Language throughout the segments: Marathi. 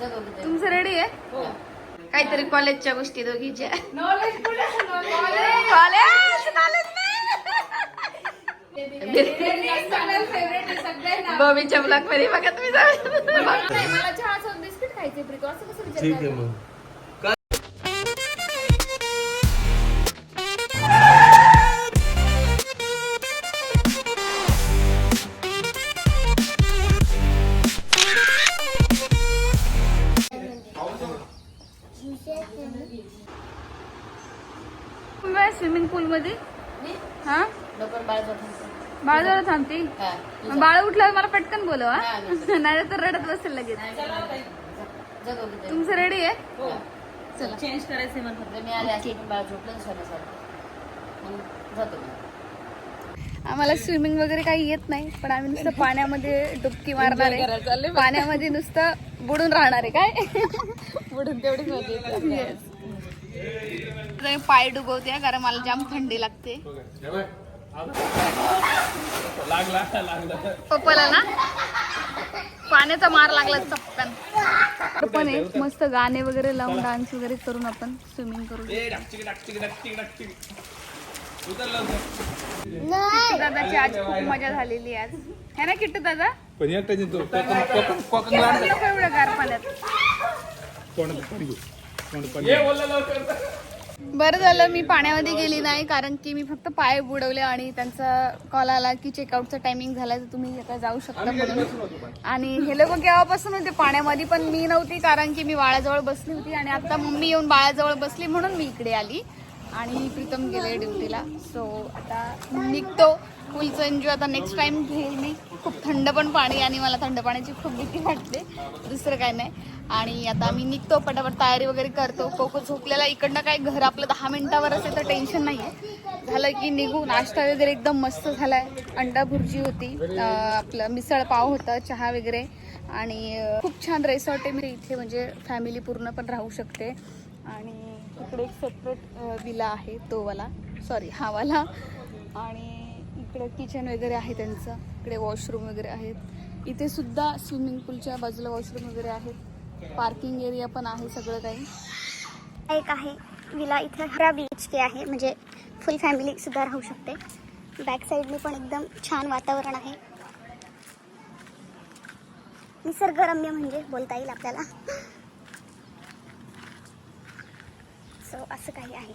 तुमचं रेडी आहे? काहीतरी कॉलेजच्या गोष्टी दोघीच्या. कॉलेज कॉलेज बॉबीच्या ब्लॉगमध्ये बघा तुम्ही मला चहा सोबत बिस्किट खायचे प्रीतो असं कसं विचार ठीक आहे मग. स्विमिंग पूल मध्ये? हा? बाळ बाळजवळ थांबते. हा. बाळ उठल्यावर मला पटकन बोलवा हा, नाही तर रडत बसेल लगेच. तुमचं रेडी आहे? हो. चला. चेंज करायचे जर मी आले बाळ झोपलं जातो. आम्हाला स्विमिंग वगैरे काही येत नाही पण आम्ही नुसतं पाण्यामध्ये डुबकी मारणार आहे. पाण्यामध्ये नुसतं बुडून राहणार आहे काय? तेवढीच मजा. Yes. आता मी पाय डुबवते कारण मला जाम थंडी लागते. पप्पाला ना पाण्याचा मार लागला चपकन. पण आहे मस्त गाणे वगैरे लावून डान्स वगैरे करून आपण स्विमिंग करू दादाची आज खूप मजा झालेली आज. है ना किट्टू दादा? पण एवढं गार पाण्यात. बरं झालं मी पाण्यामध्ये गेली नाही कारण की मी फक्त पाय बुडवले आणि त्यांचा कॉल आला की चेकआउटचा टायमिंग झाला तर तुम्ही आता जाऊ शकता म्हणून. आणि हे लोक केव्हापासून होते? पाण्यामध्ये पण मी नव्हती कारण की मी बाळाजवळ बसली होती आणि आता मम्मी येऊन बाळाजवळ बसली म्हणून मी इकडे आली. आणि प्रीतम गेले ड्युटीला. सो आता निघतो. फुलचं एन्जॉय आता नेक्स्ट टाइम घेईल मी खूप थंड पण पाणी आणि मला थंड पाण्याची खूप भीती वाटते. दुसरं काय नाही. आणि आता मी निघतो पटापट तयारी वगैरे करतो. कोको झोपलेला. इकडनं काय घर आपलं दहा मिनिटावर असेल तर टेन्शन नाही आहे झालं की निघू. नाश्ता वगैरे एकदम मस्त झालाय. अंडा भुर्जी होती. आपलं मिसळ पाव होतं चहा वगैरे. आणि खूप छान रेसॉर्ट आहे. मी इथे म्हणजे फॅमिली पूर्ण पण राहू शकते. आणि इकडे एक सेपरेट विला आहे तो वाला. सॉरी हावाला आणि इकडे किचन वगैरे आहे त्यांचं. इकडे वॉशरूम वगैरे आहेत. इथे सुद्धा स्विमिंग पूलच्या बाजूला वॉशरूम वगैरे आहेत. पार्किंग एरिया पण आहे सगळं काही. एक आहे विला इथे हरा बीच के आहे. म्हणजे फुल फॅमिली सुद्धा राहू शकते. बॅक साईडने पण एकदम छान वातावरण आहे. निसर्गरम्य म्हणजे बोलता येईल आपल्याला सो असं काही आहे.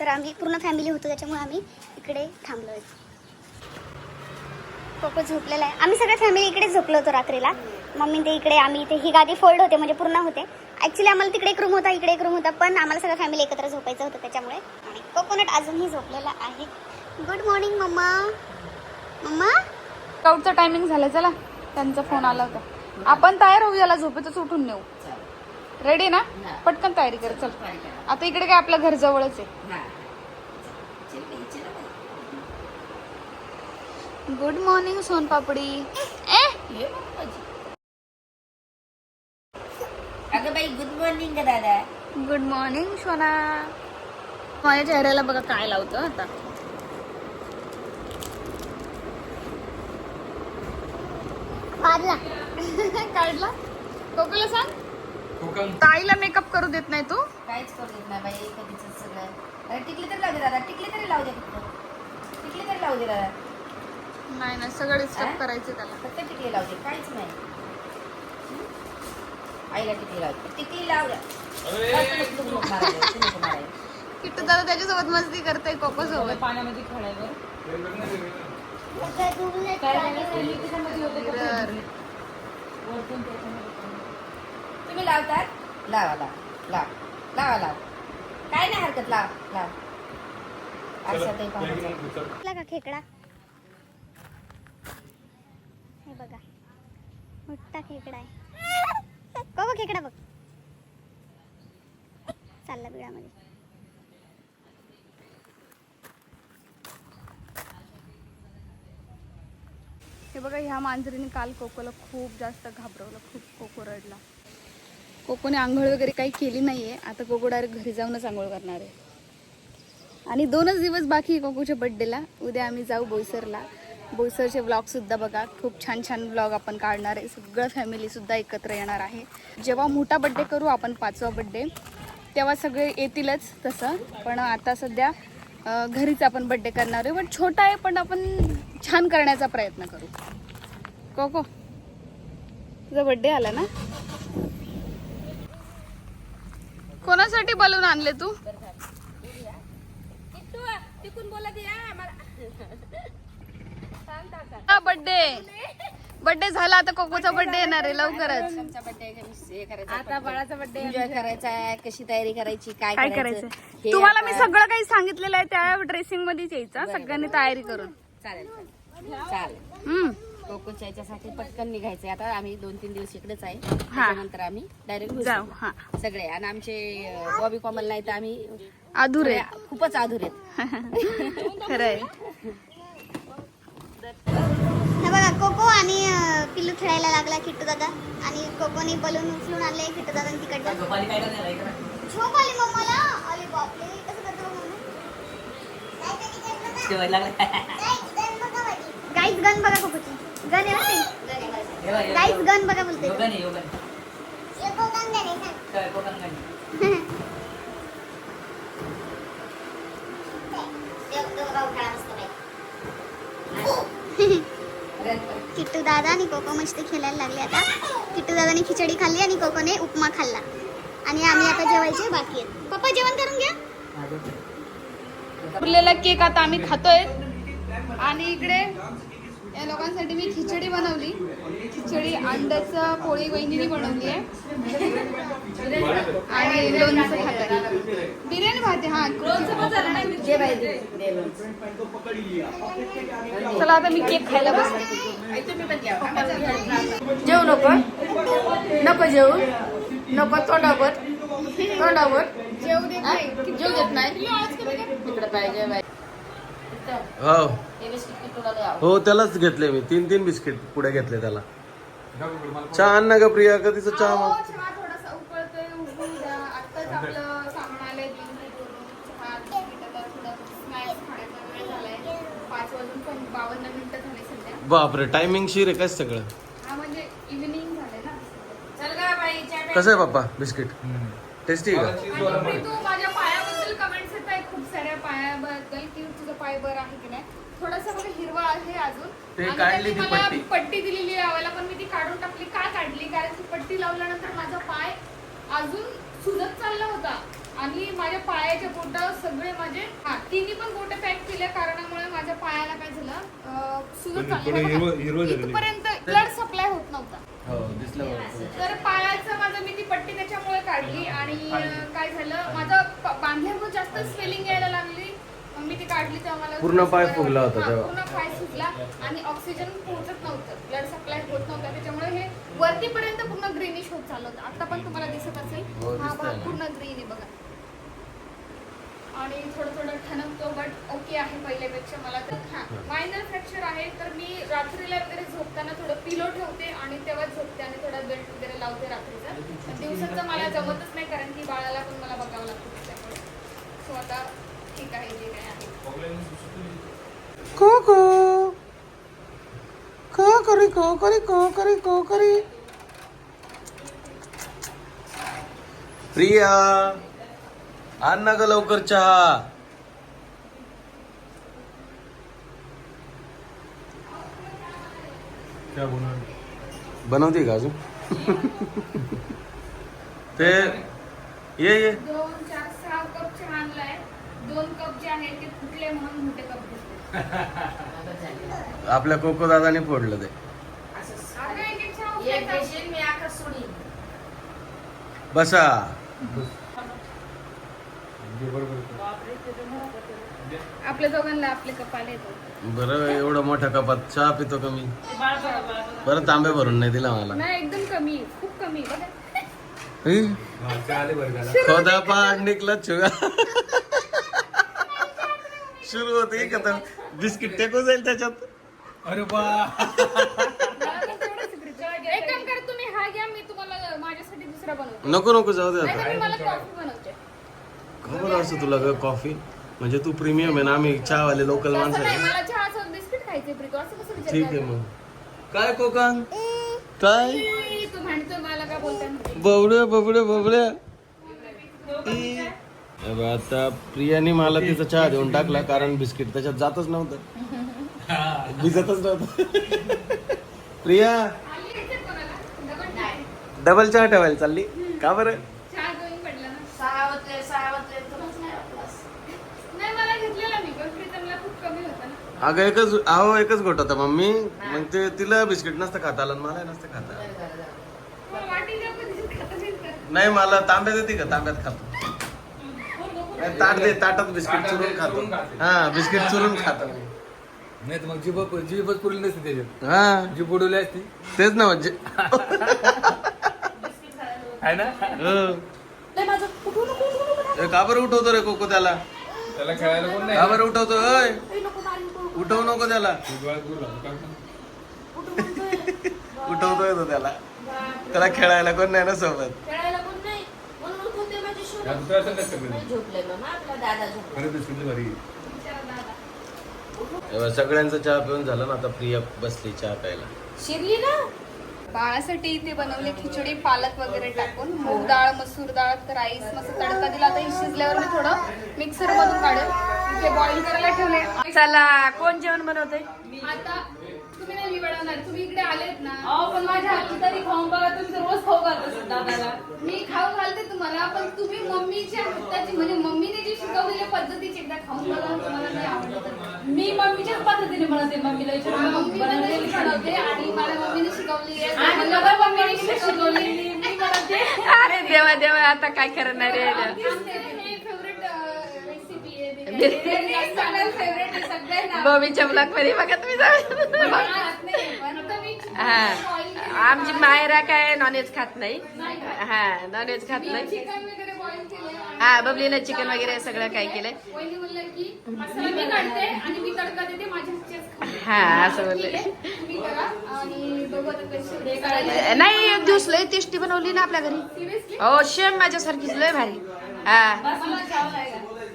तर आम्ही पूर्ण फॅमिली होतो त्याच्यामुळे आम्ही इकडे थांबलो आहे. पप्पा झोपलेला आहे. आम्ही सगळ्या फॅमिली इकडे झोपलो होतो रात्रीला. मम्मी ते इकडे आम्ही इथे ही गादी फोल्ड होते म्हणजे पूर्ण होते. ॲक्च्युली आम्हाला तिकडे एक रूम होता इकडे एक रूम होता पण आम्हाला सगळं फॅमिली एकत्र झोपायचं होतं त्याच्यामुळे. आणि कोकोनट अजूनही झोपलेला आहे. Good morning mamma. मम्मा? स्काउटचा टायमिंग झाला चला. त्यांचा फोन आला होता. आपण तयार होऊ याला झोपेतच उठून नेऊ. रेडी ना? पटकन तयारी कर चल. आता इकडे काय आपलं घर जवळच आहे. गुड मॉर्निंग मग माझी. अगं बाई गुड मॉर्निंग का दादा. Good morning Sona. माझ्या चेहऱ्याला बघा काय लावतं आता. वाजला काढला. कोकोला सांग. ताईला मेकअप करू देत नाही तू? काहीच करू देत नाही बाई कधीच सगळं अरे टिकली तरी लावू दे दादा टिकली तरी लावू दे फक्त. टिकली तरी लावू दे दादा. नाही नाही सगळं डिस्टर्ब करायचं त्याला. फक्त टिकली लावू दे काहीच नाही? आईला टिकली लावू दे. टिकली लावू द्या. किट्टू दादा त्याच्यासोबत मस्ती करते कोको सोबत. पाण्यामध्ये खेळायवर तुम्ही लावतात? लावा लावा लावा लावा लावा. काय नाही हरकत लावा लावा. आरशातही पाहण्याचं. कुठला का खेकडा? हे बघा. मोठा खेकडा आहे. कोको खेकडा बघ. चालला बिळामध्ये. हे बघा ह्या मांजरीने काल कोकोला खूप जास्त घाबरवलं खूप कोको रडला कोकोने आंघोळ वगैरे काही केली नाही आहे आता कोको डायरेक्ट घरी जाऊनच आंघोळ करणार आहे. आणि दोनच दिवस बाकी आहे कोकोच्या बड्डेला उद्या आम्ही जाऊ बोईसरला. बोईसरचे ब्लॉगसुद्धा बघा. खूप छान छान ब्लॉग आपण काढणार आहे. सगळं फॅमिलीसुद्धा एकत्र येणार आहे. जेव्हा मोठा बड्डे करू आपण पाचवा बड्डे तेव्हा सगळे येतीलच तसं. पण आता सध्या घरीच आपण बड्डे करणार आहे. पण छोटा आहे पण आपण छान करण्याचा प्रयत्न करू. कोको तुझा बड्डे आला ना? कोणासाठी बलून आणले तू? टाका. बड्डे बड्डे झाला आता कोकोचा बड्डे येणार आहे लवकरच. हे आता बाळाचा बर्थडे एन्जॉय करायचा आहे कशी तयारी करायची काय काय करायचं हे तुम्हाला मी सगळं काही सांगितलेलं आहे त्या ड्रेसिंग मध्येच यायचं सगळ्यांनी तयारी करून. चालेल चालेल. चालेल. हम्म. कोकोच्या याच्यासाठी पटकन निघायचंय आता आम्ही दोन तीन दिवस इकडेच आहे. त्याच्यानंतर आम्ही डायरेक्ट जाऊ हा. सगळे. आणि आमचे बॉबी कॉमल नाही तर आम्ही अधुरे खूपच आधुर आहेत. खरंय. हे बघा कोको आणि अं, पिल्लू खेळायला लागला किट्टू दादा. आणि कोकोने बलून उचलून आणले किट्टू दादा तिकडनं. झोप आली मम्माला? अरे बापरे कसं करतो गन बघा कोकोची. गन आहे गन बघा बोलते. किट्टू दादा आणि कोको मस्त खेळायला लागले आता. किट्टू दादाने खिचडी खाल्ली आणि कोकोने उपमा खाल्ला. आणि आम्ही आता जेवायचे बाकी आहेत. पप्पा जेवण करून घ्या. उरलेला केक आता आम्ही खातोय. आणि इकडे या लोकांसाठी मी खिचडी बनवली. खिचडी अंड्याचं पोळी वहिनीने बनवली आहे. आणि लोणचं खातात. बिर्याणी भात हा. चला आता मी केक खायला बसते. जेवू नको नको जेवू. नको तोंडावर. तोंडावर. जेव देत? नाही. जेवू देत नाही. तिकडे पाहिजे हो. हे. हो त्यालाच घेतले मी. तीन तीन बिस्किट पुढे घेतले त्याला. चहा आण ना ग प्रिया कधीच चहा अहो, माग चहा बापरे टायमिंग शिर आहे काय सगळं? हा म्हणजे इव्हिनिंग झाले ना. चल गा बाई चहा प्या. कसं आहे बाप्पा बिस्किट? टेस्टी आहे का आणि प्रीतू, माझ्या पायाबद्दल कमेंट्स येत आहे खूप साऱ्या पायाबद्दल की तुझं पाय बरं आहे की नाही? थोडासा बघा हिरवा आहे अजून. ते आणि त्यांनी ती मला पट्टी. दिलेली लावायला पण मी ती काढून टाकली. का काढली? कारण ती पट्टी लावल्यानंतर माझा पाय अजून सुजत चालला होता. आणि माझ्या पायाचे बोट सगळे माझे हा तिन्ही पण बोट पॅक केल्या कारणामुळे माझ्या पायाला काय झालं? सुजत चाललं. इथपर्यंत ब्लड सप्लाय होत नव्हता. हो दिसलं तर पायाचं माझं मी ती पट्टी त्याच्यामुळे काढली. आणि काय झालं? माझं बांधल्यामुळे जास्त स्वेलिंग यायला लागली. मग मी ती काढली तेव्हा मला पूर्ण पाय फुगला होता. तेव्हा. पूर्ण पाय फुगला आणि ऑक्सिजन पोहोचत नव्हतं. ब्लड सप्लाय होत नव्हतं. त्याच्यामुळे हे वरतीपर्यंत पूर्ण ग्रीनिश होत चाललं होतं. आता पण तुम्हाला दिसत असेल. हो, हा दिसतंय भाग ना. पूर्ण ग्रीन आहे बघा. आणि थोडं थोडं ठणकतो बट ओके आहे पहिल्यापेक्षा मला तर. हा मायनर फ्रॅक्चर आहे तर मी रात्रीला वगैरे झोपताना थोडं पिलो ठेवते आणि तेव्हा झोपते आणि थोडा बेल्ट वगैरे लावते रात्रीचा. पण दिवसाचं मला जमतच नाही कारण की बाळाला पण मला बघावं लागतं त्याच्यामुळे. सो आता ठीक आहे जे काय आहे कोको को करी को करी को करी को करी प्रिया आण ना ग लवकर चहा. बनवते का अजून? ते ये ये दोन चार सहा कप चहा आणलाय दोन कप जे आहे ते फुटले म्हणून मोठे कप घेतले आपल्या कोको दादाने फोडलं ते. बसा. आपल्या दोघांना आपले कप आले. बरं एवढं मोठ्या कपात चहा पितो कमी बरं तांबे भरून नाही दिला मला. नाही एकदम कमी खूप कमी. बघा. बरं. खोदा पाड निकला छुगा सुरू होते का तर बिस्किट टेकून जाईल त्याच्यात. अरे बा एक काम करा तुम्ही हा घ्या मी तुम्हाला माझ्यासाठी दुसरा बनवते. नको नको जाऊ दे नाही आता. तर मी मला कॉफी बनवते. खबर असं तुला ग कॉफी म्हणजे तू प्रीमियम आहे ना आम्ही चहावाले लोकल माणसं तसं नाही आहे मला चहाचं बिस्किट खायचं खायचे प्रिकॉ असं कसं विचार ठीक आहे? मग. काय कोकण? काय? ए, तू म्हणतो मला काय बोलताय? बबड्या बबड्या बबड्या. आता प्रियाने मला तिचा चहा देऊन टाकला कारण बिस्किट त्याच्यात जातच नव्हतं. भिजतच नव्हतं. प्रिया डबल चहा ठेवायला चालली? का बरं? अगं एकच अहो एकच घोट होता मम्मी. मग ते तिला बिस्किट नसतं खाता आलं आणि मला नसतं खाता नाही मला तांब्यात येते का? तांब्यात खातो. ताट दे ताटात बिस्किट चुरून खातो. हा बिस्किट चुरून खातो. मी नाही तर मग जीभ जीभच पुरली नसते त्याच्यात. हा. जीभ बुडवली असती. तेच ना म्हणजे. आहे ना? हो. लय माझं उठू नको उठू नको ए, का बरं उठवतो रे कोको त्याला? त्याला खेळायला कोण का नाही बरं उठवतो? नको. उठवू नको. त्याला. डोळ्यात दूर. उठवतोय तो त्याला. त्याला खेळायला कोण नाही ना सोबत खेळायला कोण नाही म्हणून असं आपला दादा झोपला. खरं भारी सगळ्यांचा चहा पिऊन झाला ना आता प्रिया बसली चहा प्यायला. शिरली ना? बाळासाठी ते बनवले खिचडी पालक वगैरे टाकून. मूग डाळ मसूर डाळ राईस मस्त तडका दिला. आता हे शिजल्यावर मी थोडं मिक्सर मधून काढेल इथे बॉईल करायला ठेवले चला कोण जेवण बनवते आता तुम्ही नाही तुम्ही इकडे आलेत ना. अहो पण माझ्या हातची तरी खाऊन बघा तुम्ही तर रोज खाऊ घालत असत दादाला. मी खाऊ घालते तुम्हाला पण तुम्ही मम्मीच्या हाताची म्हणजे मम्मीने जी शिकवलेल्या पद्धतीची एकदा खाऊन बघा तुम्हाला नाही आवडलं तर. मी मम्मीच्याच पद्धतीने बनवते मम्मीला विचारून मम्मी बनवलेली बनवलेली खाते. बनवते आणि मला मम्मीने शिकवली आहे. आणि मला मम्मीने शिकवलेली मी बनवते. अरे देवा देवा आता काय करणार फेवरेट बॉबीच्या ब्लॉकमध्ये बघा तुम्ही पण मी हा. आमची मायरा काय नॉनव्हेज खात नाही. हा नॉनव्हेज खात नाही. हा बबलीला चिकन वगैरे सगळं काय केलंय. हा असं बोलले नाही एक दिवस लय टेस्टी बनवली ना आपल्या घरी. हो शेम माझ्यासारखीच लय भारी. हा.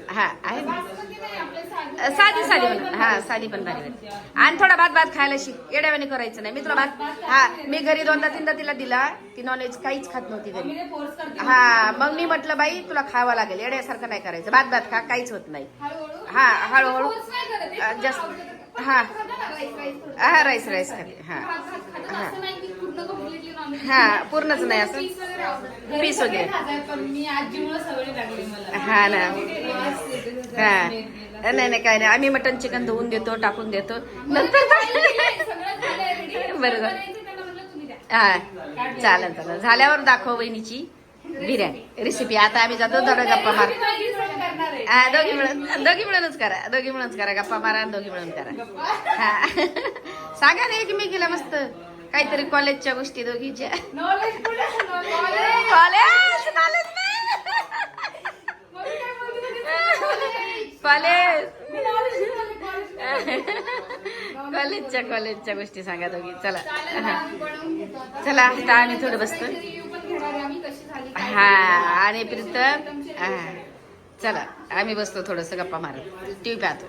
हा आहे ना. बासमती नाही आपलं साधी साधी पण. हा साधी पण भारी आणि थोडा भात भात खायला शिक. येड्यावाने करायचं नाही. मी तुला भात हा मी घरी दोनदा तीनदा तिला दिला. ती नॉनव्हेज काहीच खात नव्हती घरी. हा मग मी म्हटलं बाई तुला खावं लागेल. येड्यासारखं नाही करायचं. भात भात खा. काहीच होत नाही. हा हळूहळू. जास्त हा. हा राईस राईस खाते. हा. हा. हा पूर्णच नाही असं. पीस वगैरे. हा ना. हा. नाही नाही काय नाही. आम्ही मटन चिकन धुवून देतो टाकून देतो. नंतर बरं बरोबर. हा चालेल चालेल. झाल्यावर दाखव वहिनीची बिर्याणी रेसिपी आता आम्ही जातो दोघं गप्पा मार हा दोघी मिळून दोघी मिळूनच करा. दोघी मिळूनच करा. गप्पा मारा आणि दोघी मिळून करा. हा. सांगा ना एकमेकीला मस्त. काहीतरी कॉलेजच्या गोष्टी दोघीच्या कॉलेज कॉलेज कॉलेज कॉलेजच्या कॉलेजच्या गोष्टी सांगा दोघी. चला. चला आता आम्ही थोडं बसतो. हा. आणि प्रीतम हा. चला आम्ही बसतो थोडस गप्पा मारत. टीव्ही पाहतो.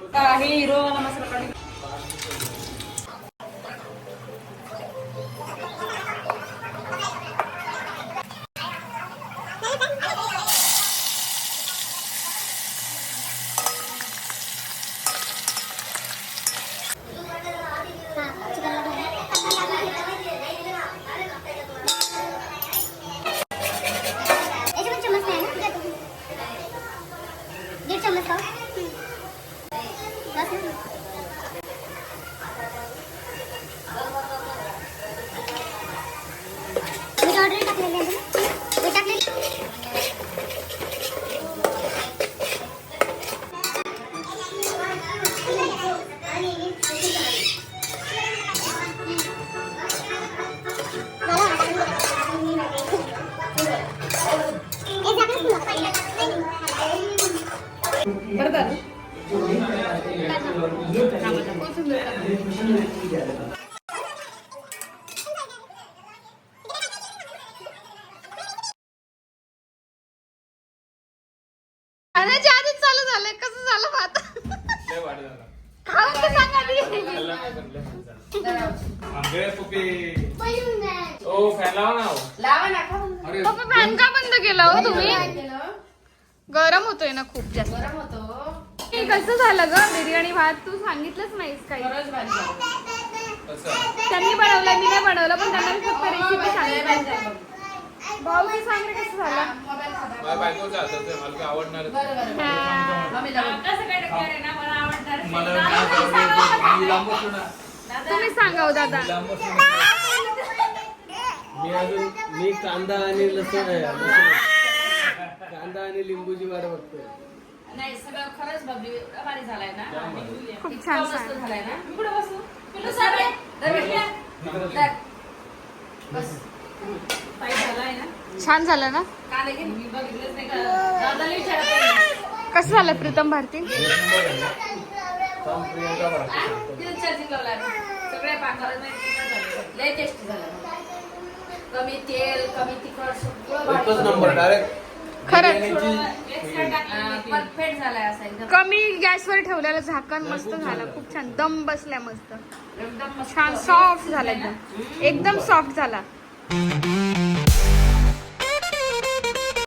खाण्याच्या आधीच चालू झालंय. कसं झालं भात? तर सांग आधी. आंबे पुपे ओ फॅन लावा ना हो. लावा ना का अरे. पप्पा फॅन का बंद केला हो तुम्ही? काय केलं? गरम होतोय ना खूप जास्त. गरम होतो. हे कसं झालं ग? बिर्याणी भात तू सांगितलंच नाहीस काही. कसं त्यांनी बनवलं मी नाही बनवलं पण त्यांना मी फक्त रेसिपी सांगितली. भाऊ हे सांग रे कसं झालं? बायकोचं हातात आहे, मला काय आवडणार तुम्ही सांगा. हो दादा. मी अजून मी कांदा आणि लसूण आहे लसूण. कांदा आणि लिंबूची वाट बघतोय. नाही सगळं खरंच बबली भारी झालाय ना. खूप इतका छान मस्त सांग. झालाय ना. मी कुठे बसू. बस? झालाय ना. छान झालं ना? कसं झालं प्रीतम भारती? कमी तेल कमी तिखट सगळं भारी एकच झालं. नंबर डायरेक्ट खरंच. परफेक्ट झालाय असा एकदम कमी गॅसवर ठेवलेलं झाकण मस्त झालं. खूप छान. दम बसल्या मस्त. एकदम मस्त छान सॉफ्ट झाला एकदम. एकदम सॉफ्ट झाला.